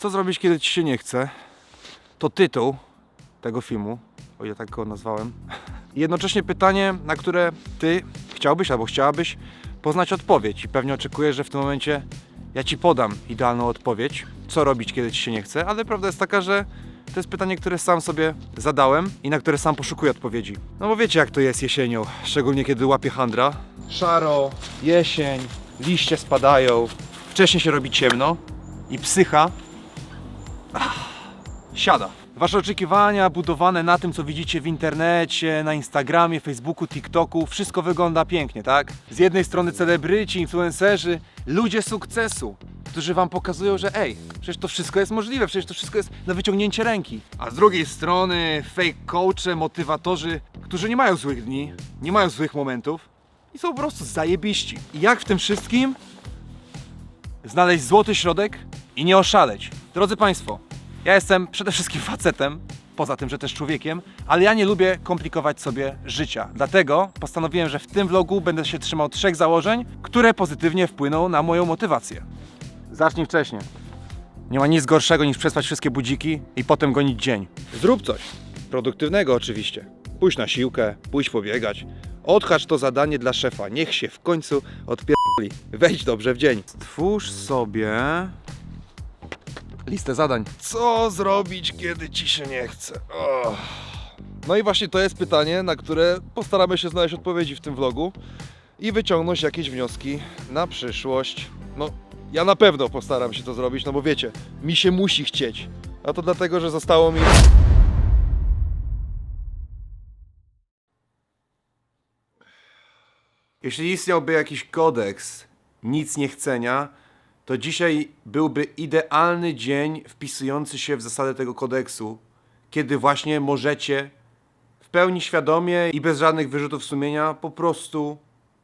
Co zrobić, kiedy ci się nie chce? To tytuł tego filmu, o ile tak go nazwałem. I jednocześnie pytanie, na które ty chciałbyś albo chciałabyś poznać odpowiedź. I pewnie oczekujesz, że w tym momencie ja ci podam idealną odpowiedź, co robić, kiedy ci się nie chce, ale prawda jest taka, że to jest pytanie, które sam sobie zadałem i na które sam poszukuję odpowiedzi. No bo wiecie, jak to jest jesienią, szczególnie kiedy łapie handra. Szaro, jesień, liście spadają, wcześniej się robi ciemno i psycha siada. Wasze oczekiwania budowane na tym, co widzicie w internecie, na Instagramie, Facebooku, TikToku, wszystko wygląda pięknie, tak? Z jednej strony celebryci, influencerzy, ludzie sukcesu, którzy wam pokazują, że ej, przecież to wszystko jest możliwe, przecież to wszystko jest na wyciągnięcie ręki. A z drugiej strony fake coache, motywatorzy, którzy nie mają złych dni, nie mają złych momentów i są po prostu zajebiści. I jak w tym wszystkim znaleźć złoty środek i nie oszaleć. Drodzy Państwo, ja jestem przede wszystkim facetem, poza tym, że też człowiekiem, ale ja nie lubię komplikować sobie życia. Dlatego postanowiłem, że w tym vlogu będę się trzymał trzech założeń, które pozytywnie wpłyną na moją motywację. Zacznij wcześniej. Nie ma nic gorszego niż przespać wszystkie budziki i potem gonić dzień. Zrób coś. Produktywnego oczywiście. Pójdź na siłkę, pójdź pobiegać. Odhacz to zadanie dla szefa. Niech się w końcu odpierdoli. Wejdź dobrze w dzień. Stwórz sobie listę zadań. Co zrobić, kiedy ci się nie chce? Och. No i właśnie to jest pytanie, na które postaramy się znaleźć odpowiedzi w tym vlogu i wyciągnąć jakieś wnioski na przyszłość. No, ja na pewno postaram się to zrobić, no bo wiecie, mi się musi chcieć. A to dlatego, że zostało mi. Jeśli istniałby jakiś kodeks nic nie chcenia, to dzisiaj byłby idealny dzień wpisujący się w zasady tego kodeksu, kiedy właśnie możecie w pełni świadomie i bez żadnych wyrzutów sumienia po prostu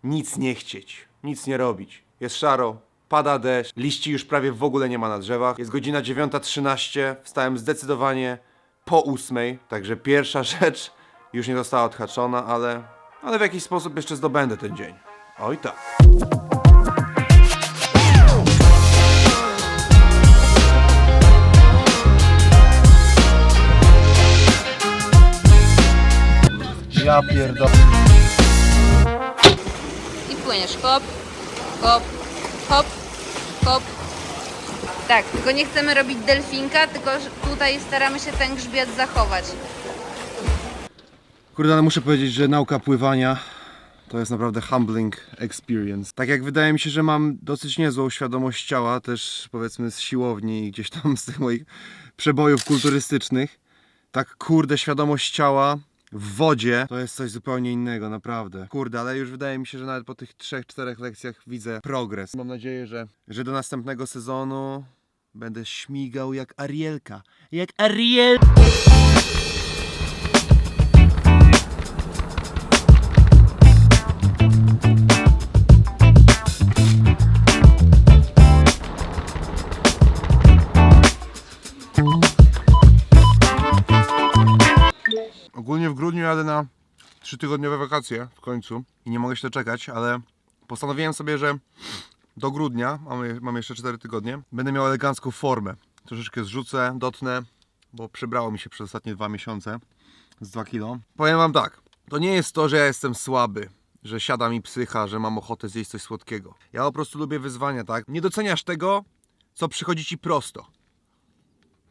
nic nie chcieć, nic nie robić. Jest szaro, pada deszcz, liści już prawie w ogóle nie ma na drzewach. Jest godzina 9.13, wstałem zdecydowanie po ósmej, także pierwsza rzecz już nie została odhaczona, ale, ale w jakiś sposób jeszcze zdobędę ten dzień. Oj tak. Ja pierdolę. I płyniesz. Hop, hop, hop, hop. Tak, tylko nie chcemy robić delfinka, tylko tutaj staramy się ten grzbiet zachować. Kurde, ale muszę powiedzieć, że nauka pływania to jest naprawdę humbling experience. Tak jak wydaje mi się, że mam dosyć niezłą świadomość ciała, też powiedzmy z siłowni i gdzieś tam z tych moich przebojów kulturystycznych, tak kurde, świadomość ciała w wodzie to jest coś zupełnie innego, naprawdę. Kurde, ale już wydaje mi się, że nawet po tych 3-4 lekcjach widzę progres. Mam nadzieję, że, że do następnego sezonu będę śmigał jak Arielka. Jak Ariel! Jadę na trzytygodniowe wakacje w końcu i nie mogę się doczekać, ale postanowiłem sobie, że do grudnia, mam jeszcze 4 tygodnie, będę miał elegancką formę. Troszeczkę zrzucę, dotnę, bo przybrało mi się przez ostatnie dwa miesiące z 2 kilo. Powiem Wam tak, to nie jest to, że ja jestem słaby, że siada mi psycha, że mam ochotę zjeść coś słodkiego. Ja po prostu lubię wyzwania, tak? Nie doceniasz tego, co przychodzi Ci prosto.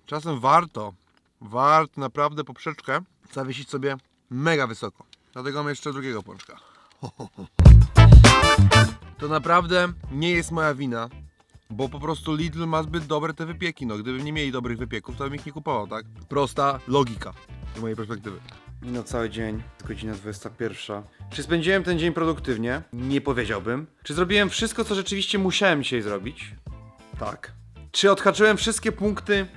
Czasem warto, warto naprawdę poprzeczkę zawiesić sobie mega wysoko. Dlatego mam jeszcze drugiego pączka. To naprawdę nie jest moja wina, bo po prostu Lidl ma zbyt dobre te wypieki. No, gdyby nie mieli dobrych wypieków, to bym ich nie kupował, tak? Prosta logika z mojej perspektywy. Minął cały dzień, godzina 21. Czy spędziłem ten dzień produktywnie? Nie powiedziałbym. Czy zrobiłem wszystko, co rzeczywiście musiałem dzisiaj zrobić? Tak. Czy odhaczyłem wszystkie punkty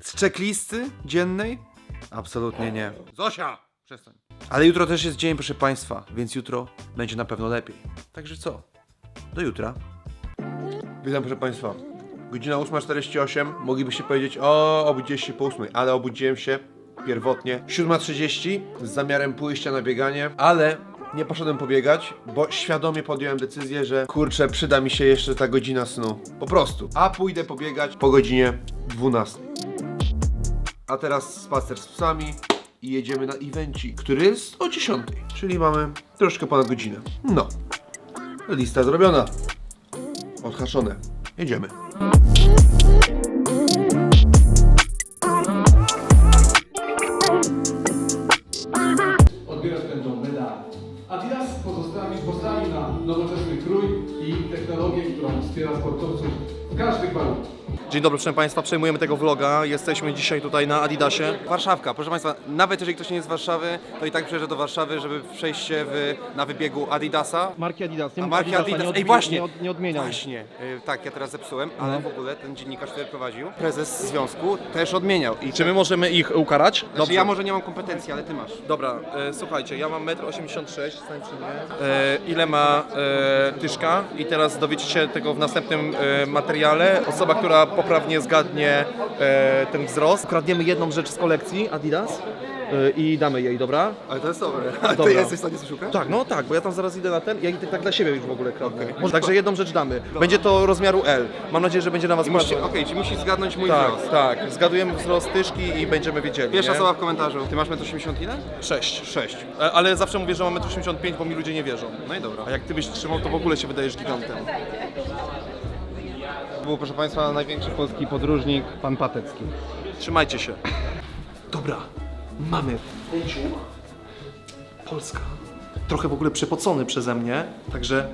z checklisty dziennej? Absolutnie nie. Zosia! Przestań. Ale jutro też jest dzień, proszę Państwa, więc jutro będzie na pewno lepiej. Także co? Do jutra. Witam, proszę Państwa. Godzina 8.48. Moglibyście powiedzieć, o, obudziłeś się po 8, ale obudziłem się pierwotnie 7.30 z zamiarem pójścia na bieganie, ale nie poszedłem pobiegać, bo świadomie podjąłem decyzję, że kurczę, przyda mi się jeszcze ta godzina snu. Po prostu. A pójdę pobiegać po godzinie 12. A teraz spacer z psami i jedziemy na evenci, który jest o 10. Czyli mamy troszkę ponad godzinę. No. Lista zrobiona. Odhaczone. Jedziemy. odbierać będą medale. Adidas pozostawi, postawi na nowoczesny krój i technologię, która wspiera sportowców w każdych warunkach. Dzień dobry, proszę Państwa, przejmujemy tego vloga. Jesteśmy dzisiaj tutaj na Adidasie. Warszawka, proszę Państwa, nawet jeżeli ktoś nie jest z Warszawy, to i tak przyjeżdża do Warszawy, żeby przejść się w, na wybiegu Adidasa. Marki Adidas, nie A mów marki Adidasa, Adidas, nie ej właśnie, Nie, od, nie odmieniaj. Właśnie, y, tak, ja teraz zepsułem, ale w ogóle ten dziennikarz, który prowadził, prezes związku też odmieniał. I Czy my możemy ich ukarać? Znaczy, ja może nie mam kompetencji, ale ty masz. Dobra, e, słuchajcie, ja mam 1,86 m, stań przy mnie. E, ile ma e, tyszka? I teraz dowiecie się tego w następnym e, materiale. Osoba, która poprawnie zgadnie e, ten wzrost. Kradniemy jedną rzecz z kolekcji Adidas e, i damy jej, dobra? Ale to jest dobre. A ty Dobra. jesteś w stanie coś szukać? Tak, no tak, bo ja tam zaraz idę na ten, ja idę tak dla siebie już w ogóle kradnę. Może, także jedną rzecz damy. Będzie to rozmiaru L. Mam nadzieję, że będzie na Was I musisz, bardzo. okej, czy musisz zgadnąć mój Tak, wzrost? tak. Zgadujemy wzrost tyszki i będziemy wiedzieli. Pierwsza nie? osoba w komentarzu. Ty masz 1,80 m ile? 6. 6. E, Ale zawsze mówię, że mam 1,85 m, bo mi ludzie nie wierzą. No i dobra. A jak ty byś trzymał, to w ogóle się wydajesz gigantem. Był, proszę Państwa, największy Polski podróżnik, pan Patecki. Trzymajcie się. Dobra, mamy Eciuch. Polska. Trochę w ogóle przepocony przeze mnie, także...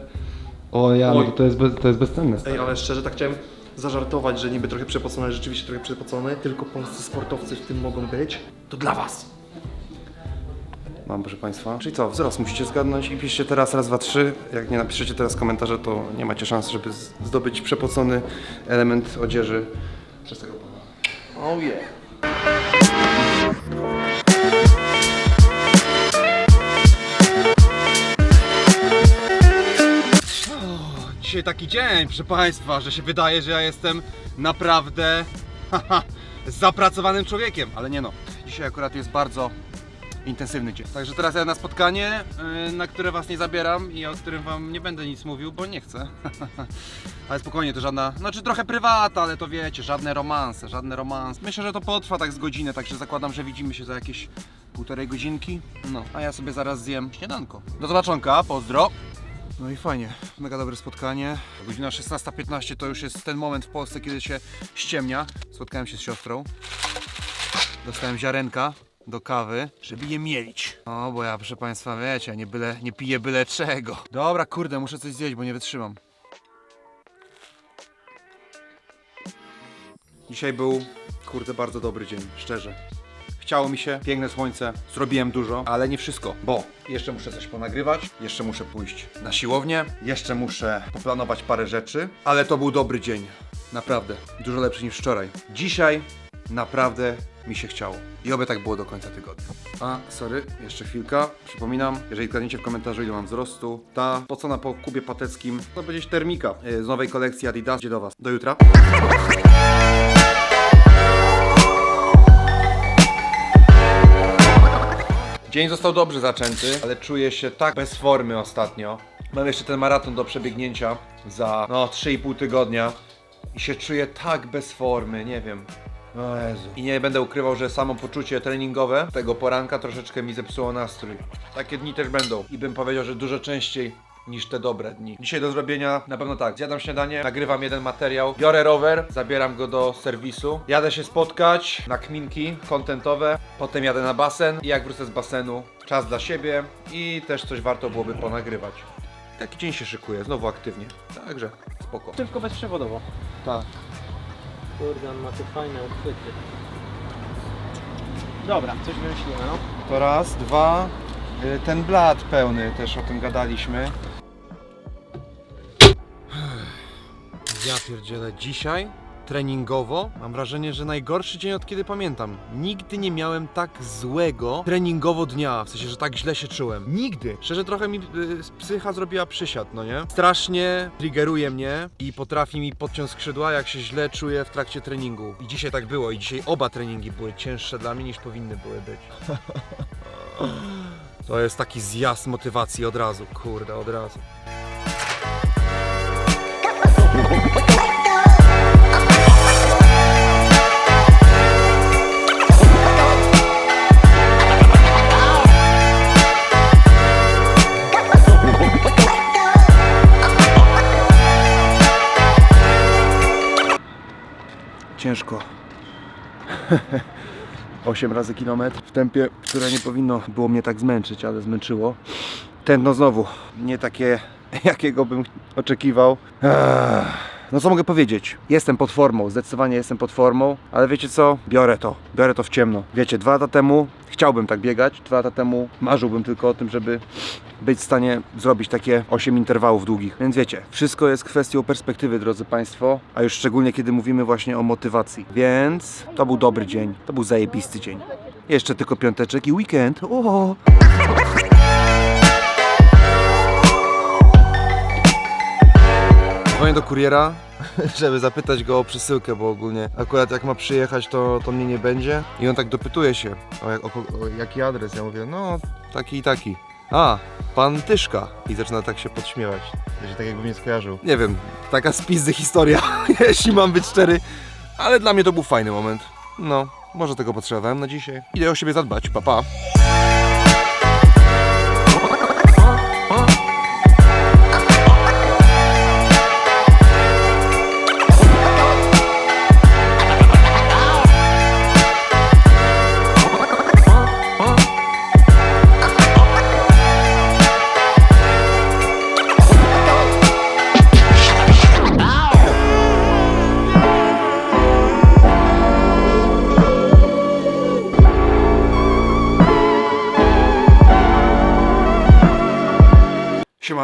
O ja, no Oj. to, to, jest bez, to jest bezcenne. Ej, ale szczerze tak chciałem zażartować, że niby trochę przepocony, ale rzeczywiście trochę przepocony. Tylko polscy sportowcy w tym mogą być. To dla was. Mam, proszę Państwa. Czyli co, wzrost musicie zgadnąć i piszcie teraz raz, dwa, trzy. Jak nie napiszecie teraz komentarze, to nie macie szans, żeby zdobyć przepocony element odzieży przez tego pana. Oh yeah. Dzisiaj taki dzień, proszę Państwa, że się wydaje, że ja jestem naprawdę haha, zapracowanym człowiekiem, ale nie no. Dzisiaj akurat jest bardzo intensywny dzień. Także teraz ja na spotkanie, yy, na które Was nie zabieram i o którym Wam nie będę nic mówił, bo nie chcę. ale spokojnie, to żadna, znaczy trochę prywata, ale to wiecie, żadne romanse, żadne romanse. Myślę, że to potrwa tak z godzinę, także zakładam, że widzimy się za jakieś półtorej godzinki. No, a ja sobie zaraz zjem śniadanko. Do zobaczonka, pozdro. No i fajnie, mega dobre spotkanie. Godzina 16.15 to już jest ten moment w Polsce, kiedy się ściemnia. Spotkałem się z siostrą. Dostałem ziarenka do kawy, żeby je mielić. O, bo ja, proszę Państwa, wiecie, nie, byle, nie piję byle czego. Dobra, kurde, muszę coś zjeść, bo nie wytrzymam. Dzisiaj był, kurde, bardzo dobry dzień, szczerze. Chciało mi się, piękne słońce, zrobiłem dużo, ale nie wszystko, bo jeszcze muszę coś ponagrywać, jeszcze muszę pójść na siłownię, jeszcze muszę poplanować parę rzeczy, ale to był dobry dzień. Naprawdę, dużo lepszy niż wczoraj. Dzisiaj naprawdę mi się chciało. I oby tak było do końca tygodnia. A, sorry, jeszcze chwilka. Przypominam, jeżeli kradniecie w komentarzu ile mam wzrostu, ta pocona po kubie pateckim, to będzie termika e, z nowej kolekcji Adidas. Idzie do Was. Do jutra. Dzień został dobrze zaczęty, ale czuję się tak bez formy ostatnio. Mam jeszcze ten maraton do przebiegnięcia za no 3,5 tygodnia i się czuję tak bez formy, nie wiem. O Jezu. I nie będę ukrywał, że samo poczucie treningowe tego poranka troszeczkę mi zepsuło nastrój. Takie dni też będą i bym powiedział, że dużo częściej niż te dobre dni. Dzisiaj do zrobienia na pewno tak, zjadam śniadanie, nagrywam jeden materiał, biorę rower, zabieram go do serwisu, jadę się spotkać na kminki kontentowe, potem jadę na basen i jak wrócę z basenu, czas dla siebie i też coś warto byłoby ponagrywać. Taki dzień się szykuje, znowu aktywnie, także spoko. Tylko bezprzewodowo. Tak. Kurde, on ma tu fajne uchwyty. Dobra, coś wymyślimy, no. To raz, dwa, y, ten blat pełny, też o tym gadaliśmy. Ja pierdzielę, dzisiaj treningowo mam wrażenie, że najgorszy dzień od kiedy pamiętam. Nigdy nie miałem tak złego treningowo dnia, w sensie, że tak źle się czułem. Nigdy. Szczerze trochę mi y, psycha zrobiła przysiad, no nie? Strasznie triggeruje mnie i potrafi mi podciąć skrzydła, jak się źle czuję w trakcie treningu. I dzisiaj tak było i dzisiaj oba treningi były cięższe dla mnie niż powinny były być. To jest taki zjazd motywacji od razu, kurde, od razu. Ciężko. 8 razy kilometr w tempie, które nie powinno było mnie tak zmęczyć, ale zmęczyło. Tętno znowu nie takie, jakiego bym oczekiwał. No co mogę powiedzieć? Jestem pod formą, zdecydowanie jestem pod formą, ale wiecie co? Biorę to, biorę to w ciemno. Wiecie, dwa lata temu chciałbym tak biegać, dwa lata temu marzyłbym tylko o tym, żeby być w stanie zrobić takie 8 interwałów długich. Więc wiecie, wszystko jest kwestią perspektywy, drodzy Państwo, a już szczególnie kiedy mówimy właśnie o motywacji. Więc to był dobry dzień, to był zajebisty dzień. Jeszcze tylko piąteczek i weekend. O! Dzwonię do kuriera, żeby zapytać go o przesyłkę, bo ogólnie akurat jak ma przyjechać, to, to mnie nie będzie. I on tak dopytuje się, o, jak- o, o jaki adres. Ja mówię, no taki i taki. A, pan Tyszka. I zaczyna tak się podśmiewać. Że tak jakby mnie skojarzył. Nie wiem, taka spizdy historia, jeśli mam być szczery. Ale dla mnie to był fajny moment. No, może tego potrzebowałem na dzisiaj. Idę o siebie zadbać, papa. Pa.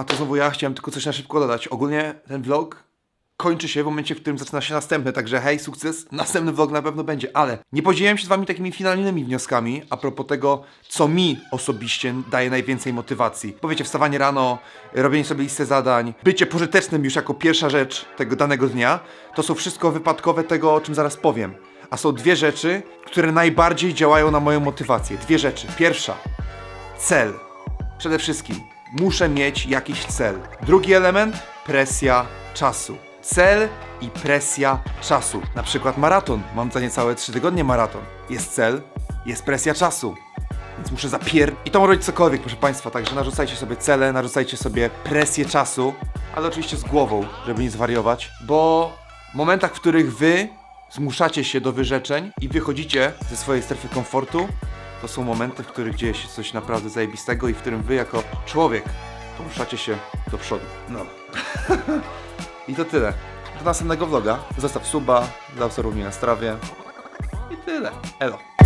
To znowu ja. Chciałem tylko coś na szybko dodać. Ogólnie ten vlog kończy się w momencie, w którym zaczyna się następny, także hej, sukces. Następny vlog na pewno będzie, ale nie podzieliłem się z wami takimi finalnymi wnioskami a propos tego, co mi osobiście daje najwięcej motywacji. Bo wiecie, wstawanie rano, robienie sobie listy zadań, bycie pożytecznym już jako pierwsza rzecz tego danego dnia, to są wszystko wypadkowe tego, o czym zaraz powiem. A są dwie rzeczy, które najbardziej działają na moją motywację. Dwie rzeczy. Pierwsza, cel. Przede wszystkim muszę mieć jakiś cel. Drugi element presja czasu. Cel i presja czasu. Na przykład maraton. Mam za niecałe 3 tygodnie maraton. Jest cel, jest presja czasu. Więc muszę zapier... I to może być cokolwiek, proszę Państwa, także narzucajcie sobie cele, narzucajcie sobie presję czasu, ale oczywiście z głową, żeby nie zwariować, bo w momentach, w których Wy zmuszacie się do wyrzeczeń i wychodzicie ze swojej strefy komfortu, to są momenty, w których dzieje się coś naprawdę zajebistego i w którym wy jako człowiek poruszacie się do przodu. No. I to tyle. Do następnego vloga. Zostaw suba, zaobserwuj mnie na strawie. I tyle. Elo.